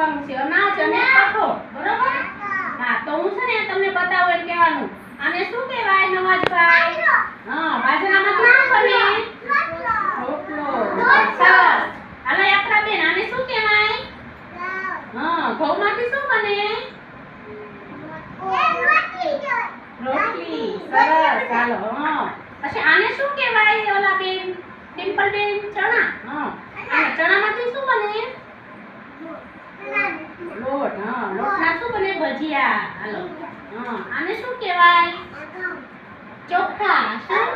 લખવાનું છે? અનાજ અને કઠોળ બરોબર? હા, તો હું છે ને તમને બતાવું એમ કહેવાનું. આને શું કહેવાય નવાજભાઈ? હા બાજરામાંથી શું બને? રોટલો. સરસ. હાલો, યાત્રાબેન, આને શું કહેવાય? હા, ઘઉંમાંથી શું બને? રોટલી. સરસ. ચાલો હા. પછી આને શું કહેવાય ઓલા બેન? ડિમ્પલ બેન ચણા? હા. ચણામાંથી શું બને લોટ હા લોટના શું બને? ભજીયા. હાલો. હા આને શું કહેવાય? ચોખા શું?